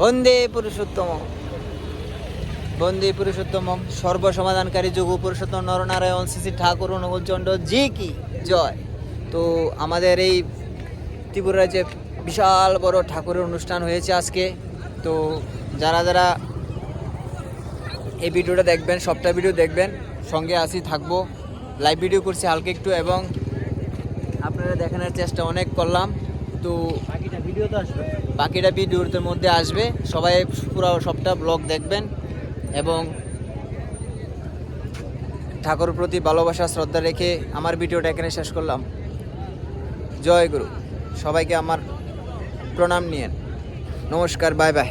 বন্দে পুরুষোত্তম। বন্দে পুরুষোত্তম সর্বসমাধানকারী যোগ পুরুষোত্তম নরনারায়ণ শ্রী ঠাকুর অনুকূলচন্ড জি কি, জয়। তো আমাদের এই ত্রিপুরা রাজ্যে বিশাল বড় ঠাকুরের অনুষ্ঠান হয়েছে আজকে। তো যারা যারা এই ভিডিওটা দেখবেন, সবটা ভিডিও দেখবেন, সঙ্গে আসি, থাকব। লাইভ ভিডিও করছি হালকা একটু এবং আপনারা দেখানোর চেষ্টা অনেক করলাম। তো বাকিটা ভিডিও তো আসবে। বাকিটা ভিডিওর মধ্যে আসবে। সবাই পুরো সবটা ব্লগ দেখবেন এবং ঠাকুরের প্রতি ভালোবাসা শ্রদ্ধা রেখে আমার ভিডিওটা এখানে শেষ করলাম। জয় গুরু। সবাইকে আমার প্রণাম নিয়েন। নমস্কার বাই বাই।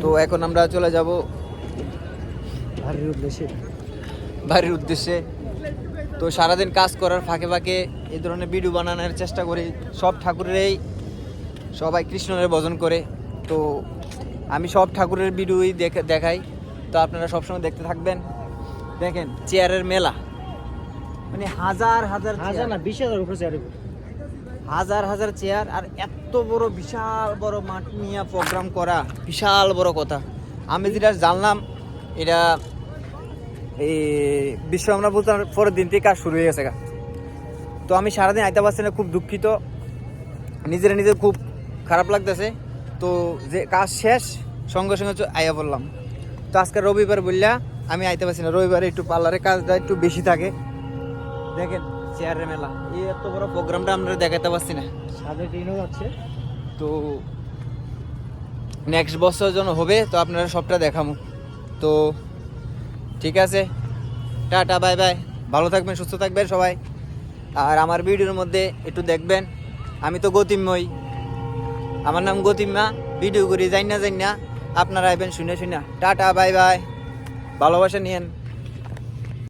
তো এখন আমরা চলে যাব ভারীর উদ্দেশ্যে। বাড়ির উদ্দেশ্যে। তো সারাদিন কাজ করার ফাঁকে ফাঁকে এই ধরনের ভিডিও বানানোর চেষ্টা করি। সব ঠাকুরেরই সবাই কৃষ্ণের ভজন করে। তো আমি সব ঠাকুরের ভিডিওই দেখে দেখাই। তো আপনারা সবসময় দেখতে থাকবেন। দেখেন চেয়ারের মেলা। মানে হাজার হাজার হাজার না বিশ হাজার উপরে চেয়ারে হাজার হাজার চেয়ার আর এত বড় বিশাল বড় মাঠ নিয়ে প্রোগ্রাম করা বিশাল বড় কথা। আমি যেটা জানলাম এটা এই বিশ্ব আমরা বলতে পরের দিন থেকে কাজ শুরু হয়ে গেছে। তো আমি সারাদিন আইতে পারছি না খুব দুঃখিত। নিজের নিজে খুব খারাপ লাগতেছে। তো যে কাজ শেষ সঙ্গে সঙ্গে আইয়া বললাম তো আজকে রবিবার বললা আমি আইতে পারছি না। রবিবারে একটু পার্লারের কাজটা একটু বেশি থাকে। দেখেন চেয়ারের মেলা। এই এত বড় প্রোগ্রামটা আমরা দেখাতে পারছি না। ট্রেনও যাচ্ছে তো নেক্সট বছর যখন হবে তো আপনারা সবটা দেখাবো তো ঠিক আছে? Tata, bye bye. ভালো থাকবেন, সুস্থ থাকবেন সবাই। আর আমার ভিডিওর মধ্যে একটু দেখবেন, আমি তো গতিময়। আমার নাম গতিমা, ভিডিও করি যাই না যাই না আপনারা আইবেন শুনে শুনে। Tata, bye bye. ভালোবাসা নিয়েন।